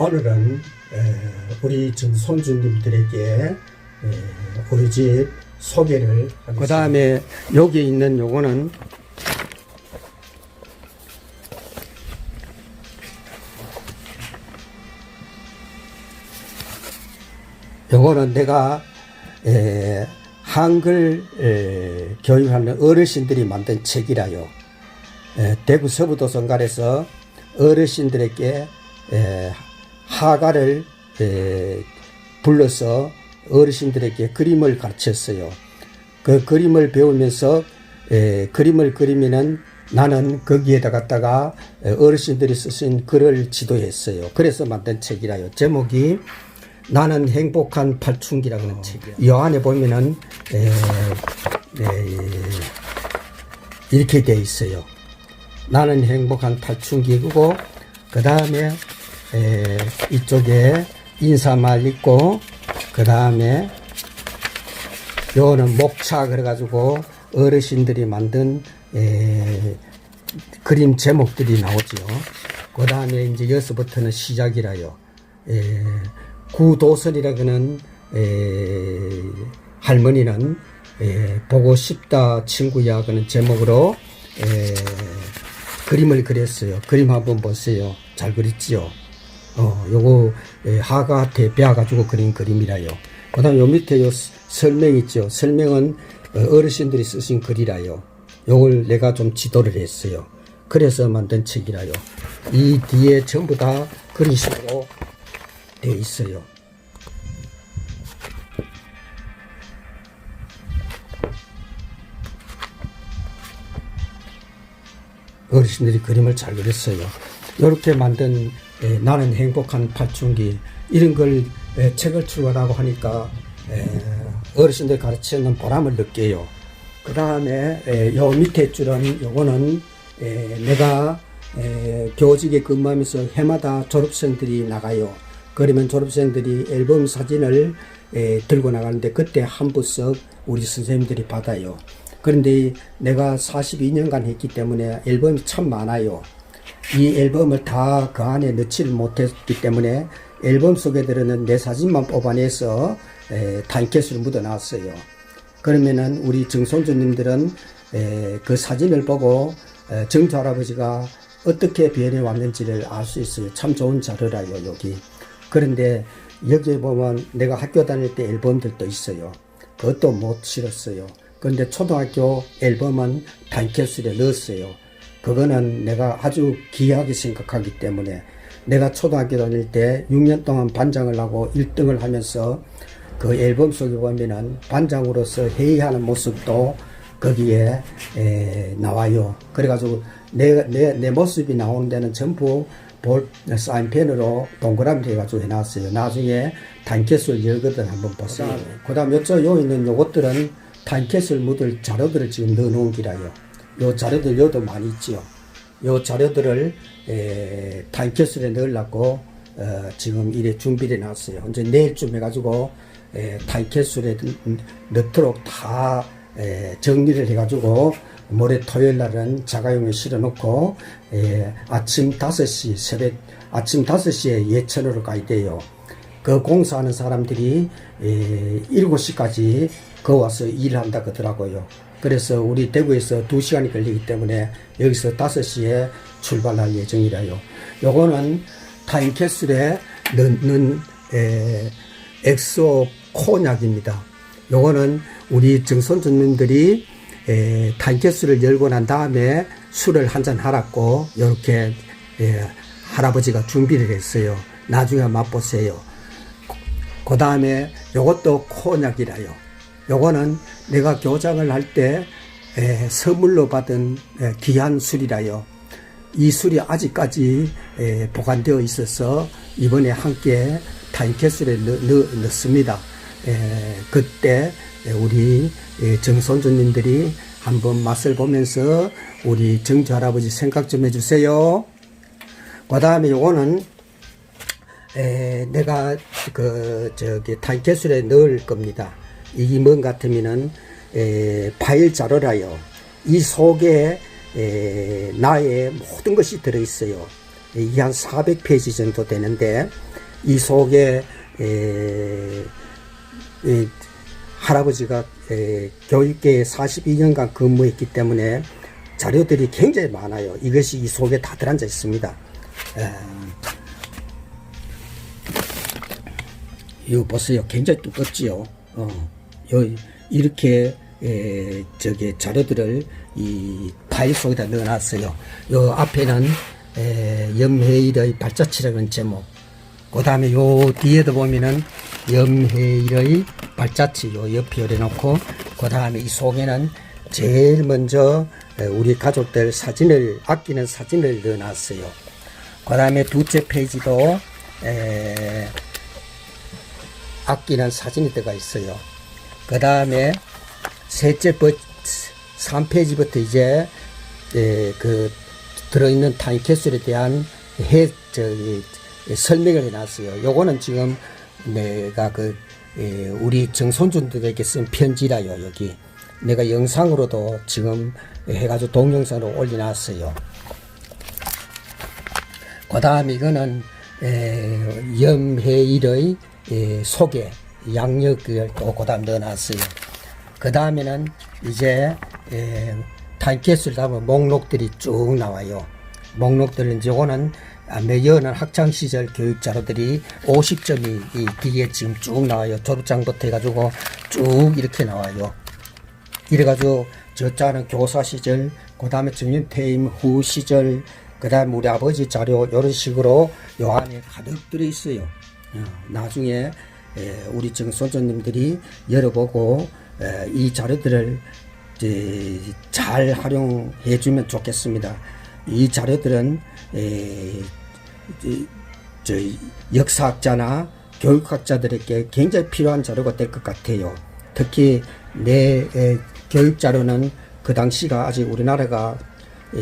오늘은 에, 우리 전 손주님들에게 에, 우리 집 소개를 그 다음에 여기 있는 요거는 요거는 내가 에, 한글 에, 교육하는 어르신들이 만든 책이라요. 에, 대구 서부도선관에서 어르신들에게 에, 하가를 에, 불러서 어르신들에게 그림을 가르쳤어요. 그 그림을 배우면서 에, 그림을 그리면은 나는 거기에다 갖다가 에, 어르신들이 쓰신 글을 지도했어요. 그래서 만든 책이라요. 제목이 나는 행복한 팔춘기라고 하는 책이요. 이 안에 보면은 에, 에, 이렇게 돼 있어요. 나는 행복한 팔춘기고 그 다음에 이쪽에 인사말 있고 그 다음에 요거는 목차 그래가지고 어르신들이 만든 에, 그림 제목들이 나오죠. 그 다음에 이제 여기서부터는 시작이라요. 에, 구도선이라고는 에, 할머니는 에, 보고 싶다 친구야 그는 제목으로 에, 그림을 그렸어요. 그림 한번 보세요. 잘 그렸지요. 어, 요거 에, 하가한테 배워가지고 그린 그림이라요. 그다음 요 밑에 요 스- 설명 있죠. 설명은 어, 어르신들이 쓰신 글이라요. 요걸 내가 좀 지도를 했어요. 그래서 만든 책이라요. 이 뒤에 전부 다 그리식으로 돼 있어요. 어르신들이 그림을 잘 그렸어요. 이렇게 만든 에, 나는 행복한 팔춘기 이런 걸 에, 책을 출간하고 하니까 에, 어르신들 가르치는 보람을 느껴요. 그 다음에 요 밑에 줄은 요거는 에, 내가 에, 교직에 근무하면서 해마다 졸업생들이 나가요. 그러면 졸업생들이 앨범 사진을 에, 들고 나가는데 그때 한 부석 우리 선생님들이 받아요. 그런데 내가 42년간 했기 때문에 앨범이 참 많아요. 이 앨범을 다 그 안에 넣지를 못했기 때문에 앨범 속에 들어있는 내 사진만 뽑아내서 에, 타임캡슐을 묻어놨어요. 그러면은 우리 정손주님들은 에, 그 사진을 보고 에, 정조 할아버지가 어떻게 변해 왔는지를 알 수 있어요. 참 좋은 자료라요, 여기. 그런데 여기에 보면 내가 학교 다닐 때 앨범들도 있어요. 그것도 못 실었어요. 그런데 초등학교 앨범은 타임캡슐에 넣었어요. 그거는 내가 아주 귀하게 생각하기 때문에 내가 초등학교 다닐 때 6년 동안 반장을 하고 1등을 하면서 그 앨범 속에 보면은 반장으로서 회의하는 모습도 거기에 에, 나와요. 그래가지고 내, 내, 내 모습이 나오는 데는 전부 볼, 사인펜으로 동그라미 해가지고 해놨어요. 나중에 타임캡슐 열거든 한번 보세요. 그 다음 요쪽 요 있는 요것들은 타임캡슐 묻을 자료들을 지금 넣어놓은 기라요. 요 자료들 여도 많이 있지요. 요 자료들을 에, 타임캡슐에 넣으려고 어, 지금 이래 준비를 해놨어요. 이제 내일쯤 해가지고 에, 타임캡슐에 넣- 넣도록 다 에, 정리를 해가지고 모레 토요일 날은 자가용에 실어놓고 에, 아침 5시 새벽 아침 5시에 예천으로 가야 돼요. 그 공사하는 사람들이 에, 7시까지 거 와서 일한다 그러더라고요. 그래서 우리 대구에서 2시간이 걸리기 때문에 여기서 5시에 출발할 예정이라요. 요거는 타임캡슐에 넣는 에, 엑소 콘약입니다. 요거는 우리 정선주님들이 에, 타임캡슐을 열고 난 다음에 술을 한 잔 하라고 이렇게 할아버지가 준비를 했어요. 나중에 맛보세요. 그 다음에 요것도 콘약이라요. 요거는 내가 교장을 할 때 선물로 받은 에, 귀한 술이라요. 이 술이 아직까지 에, 보관되어 있어서 이번에 함께 타임캡슐에 넣습니다. 에, 그때 에, 우리 에, 정손주님들이 한번 맛을 보면서 우리 정주 할아버지 생각 좀 해주세요. 그 다음에 요거는 에, 내가 그 저기 타임캡슐에 넣을 겁니다. 뭔 같으면은 에, 파일 자료라요. 이 속에 에, 나의 모든 것이 들어 있어요. 이게 한 400페이지 정도 되는데 이 속에 에, 이 할아버지가 에, 교육계에 42년간 근무했기 때문에 자료들이 굉장히 많아요. 이것이 이 속에 다 들어앉아 있습니다. 에, 이거 보세요. 굉장히 두껍지요. 어, 요, 이렇게, 에, 저기 자료들을 이 파일 속에다 넣어놨어요. 요 앞에는, 에, 염해일의 발자취라는 제목. 그 다음에 요 뒤에도 보면은 염해일의 발자취 요 옆에 열어놓고, 그 다음에 이 속에는 제일 먼저 에, 우리 가족들 사진을, 아끼는 사진을 넣어놨어요. 그 다음에 두째 페이지도, 에, 아끼는 사진이 들어가 있어요. 그 다음에 셋째 버 3페이지부터 이제 에, 그 들어있는 타임캡슐에 대한 해 저기 설명을 해놨어요. 요거는 지금 내가 그 에, 우리 정손주들에게 쓴 편지라요. 여기 내가 영상으로도 지금 해가지고 동영상으로 올려놨어요. 그 다음 이거는 에, 염해일의 에, 소개 양력을 또 그다음 넣어놨어요. 그 다음에는 이제 에, 타임캡슐 다음에 목록들이 쭉 나와요. 목록들은 아, 매연한 학창 시절 교육 자료들이 50점이 이 뒤에 지금 쭉 나와요. 졸업장부터 해가지고 쭉 이렇게 나와요. 이래가지고 저자는 교사 시절, 그 다음에 정년 퇴임 후 시절, 그 다음에 우리 아버지 자료 이런 식으로 요 안에 가득 들어 있어요. 어, 나중에 에, 우리 지금 손주님들이 열어보고 에, 이 자료들을 잘 활용해 주면 좋겠습니다. 이 자료들은 저희 역사학자나 교육학자들에게 굉장히 필요한 자료가 될 것 같아요. 특히 내 에, 교육 자료는 그 당시가 아직 우리나라가 에,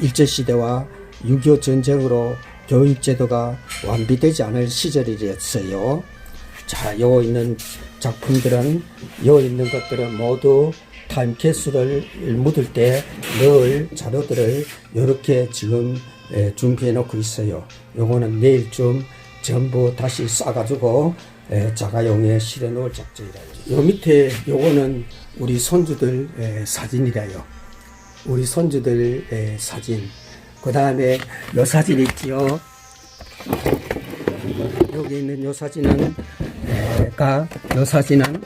일제시대와 6.25 전쟁으로 교육제도가 완비되지 않을 시절이었어요. 자, 요 있는 작품들은, 요 있는 것들은 모두 타임캡슐을 묻을 때 넣을 자료들을 이렇게 지금 에, 준비해 놓고 있어요. 요거는 내일쯤 전부 다시 싸가지고 에, 자가용에 실어 놓을 작정이라요. 요 밑에 요거는 우리 손주들 에, 사진이라요. 우리 손주들 의 사진. 그 다음에 요 사진 있지요. 여기 있는 요 사진은, 에, 가, 요 사진은,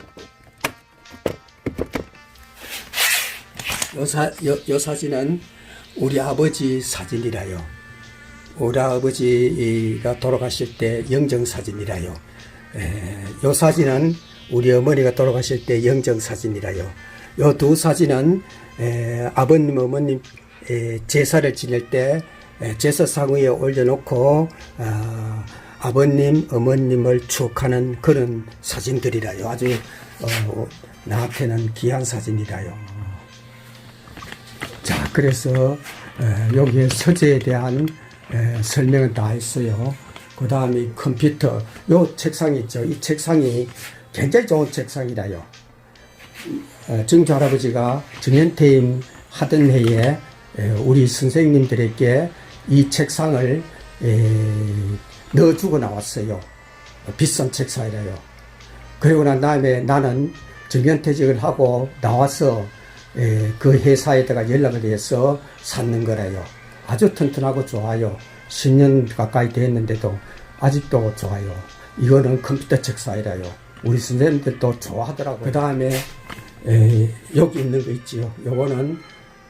요 사, 요, 요 사진은 우리 아버지 사진이라요. 우리 아버지가 돌아가실 때 영정 사진이라요. 에, 요 사진은 우리 어머니가 돌아가실 때 영정 사진이라요. 요 두 사진은 에, 아버님 어머님 에, 제사를 지낼 때 에, 제사상 위에 올려놓고 아, 아버님 어머님을 추억하는 그런 사진들이라요. 아주 어, 나한테는 귀한 사진이라요. 자, 그래서 에, 여기에 서재에 대한 에, 설명은 다 했어요. 그 다음에 컴퓨터, 요 책상 있죠. 이 책상이 굉장히 좋은 책상이라요. 어, 정조 할아버지가 정년퇴임 하던 해에 에, 우리 선생님들에게 이 책상을 에, 넣어주고 나왔어요. 어, 비싼 책상이라요. 그리고 난 다음에 나는 정년퇴직을 하고 나와서 에, 그 회사에다가 연락을 해서 샀는 거래요. 아주 튼튼하고 좋아요. 10년 가까이 됐는데도 아직도 좋아요. 이거는 컴퓨터 책 사이라요. 우리 선생님들도 좋아하더라고요. 그 다음에 여기 있는 거 있지요. 요거는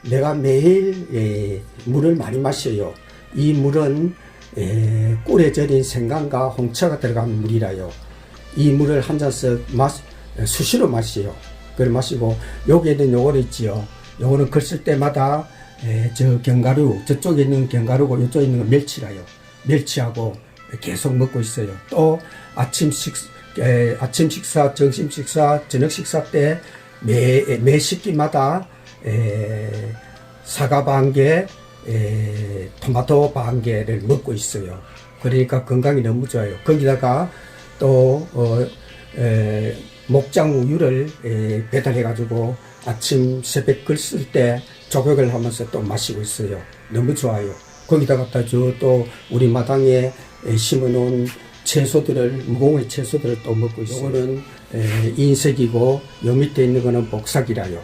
내가 매일 에, 물을 많이 마셔요. 이 물은 에, 꿀에 절인 생강과 홍차가 들어간 물이라요. 이 물을 한 잔씩 마, 수시로 마셔요. 그걸 마시고 여기에는 요거를 있지요. 요거는 글쓸 때마다 에, 저 견과류 저쪽에 있는 견과류고 이쪽에 있는 건 멸치라요. 멸치하고 계속 먹고 있어요. 또 아침 식 에, 아침 식사, 점심 식사, 저녁 식사 때 매, 매 식기마다 에, 사과 반 개, 에, 토마토 반 개를 먹고 있어요. 그러니까 건강이 너무 좋아요. 거기다가 또 어, 에, 목장 우유를 에, 배달해가지고 아침 새벽 글쓸 때 조격을 하면서 또 마시고 있어요. 너무 좋아요. 거기다가 또 우리 마당에 에, 심어놓은 채소들을 무공의 채소들을 또 먹고 있어요. 이거는 에, 인색이고 요 밑에 있는 거는 복삭이라요.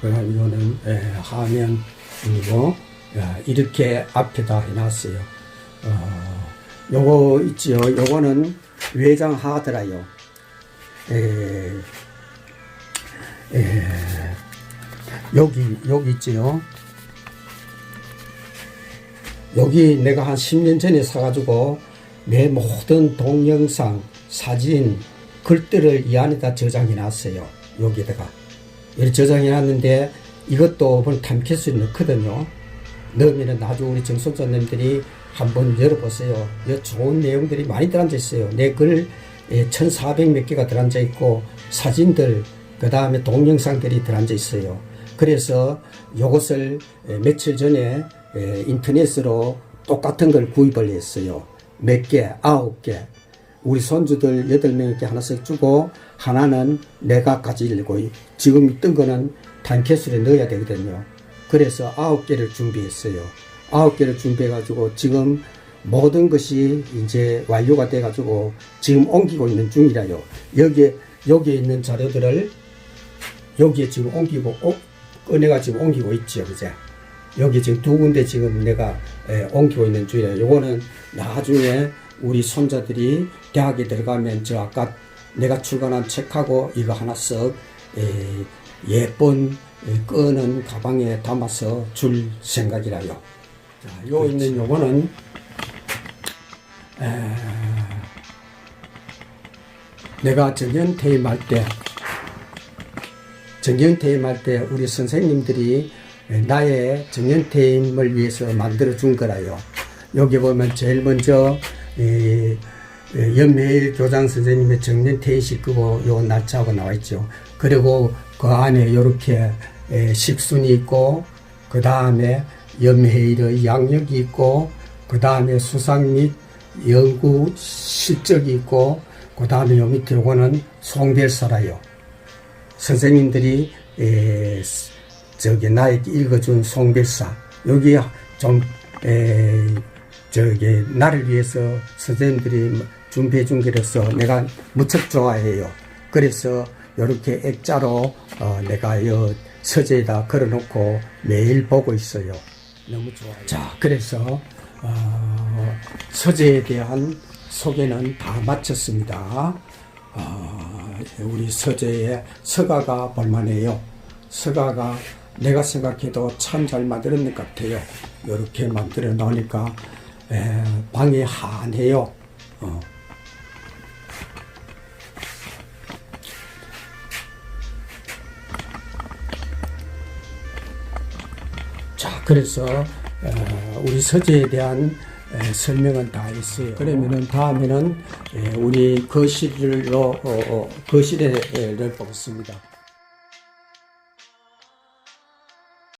그다음 이거는 에, 하면이고 야, 이렇게 앞에다 해놨어요. 어, 요거 있지요. 요거는 외장 하더라요. 에, 에, 여기 여기 있지요. 여기 내가 한 10년 전에 사가지고 내 모든 동영상, 사진, 글들을 이 안에다 저장해 놨어요. 여기다가. 이렇게 저장해 놨는데 이것도 오늘 탐캐스에 넣거든요. 넣으면 나중에 우리 정선자님들이 한번 열어보세요. 이 좋은 내용들이 많이 들어앉아 있어요. 내 글 1400 몇 개가 들어앉아 있고 사진들, 그 다음에 동영상들이 들어앉아 있어요. 그래서 이것을 며칠 전에 에, 인터넷으로 똑같은 걸 구입을 했어요. 몇 개, 아홉 개. 우리 손주들 여덟 명에게 하나씩 주고 하나는 내가 가지려고 지금 있던 거는 단캐슬에 넣어야 되거든요. 그래서 아홉 개를 준비했어요. 아홉 개를 준비해가지고 지금 모든 것이 이제 완료가 돼가지고 지금 옮기고 있는 중이라요. 여기에 여기에 있는 자료들을 여기에 지금 옮기고 어, 꺼내가 지금 옮기고 있죠, 그제? 여기 지금 두 군데 지금 내가 에, 옮기고 있는 중이에요. 요거는 나중에 우리 손자들이 대학에 들어가면 저 아까 내가 출간한 책하고 이거 하나 쓱 에, 예쁜 에, 끄는 가방에 담아서 줄 생각이라요. 자, 요 있는 요거는 에, 내가 정년 퇴임할 때 정년 퇴임할 때 우리 선생님들이 나의 정년 퇴임을 위해서 만들어 준 거라요. 여기 보면 제일 먼저 이, 연매일 교장 선생님의 정년 퇴임식 끄고 요 날짜하고 나와 있죠. 그리고 그 안에 이렇게 식순이 있고 그 다음에 연매일의 양력이 있고 그 다음에 수상 및 연구 실적이 있고 그 다음에 요 밑에 요거는 송별사라요. 선생님들이 에, 저기 나에게 읽어준 송별사 여기 좀 에, 저기 나를 위해서 선생님들이 준비해 준 게라서 내가 무척 좋아해요. 그래서 이렇게 액자로 어, 내가 이 서재에다 걸어놓고 매일 보고 있어요. 너무 좋아요. 자, 그래서 어, 서재에 대한 소개는 다 마쳤습니다. 어, 우리 서재의 서가가 볼만해요. 서가가 내가 생각해도 참 잘 만들었는 것 같아요. 이렇게 만들어 놓으니까 에, 방이 한해요. 어. 그래서 어, 우리 서재에 대한 에, 설명은 다 했어요. 그러면은 다음에는 에, 우리 거실로 어, 어, 거실을 보겠습니다.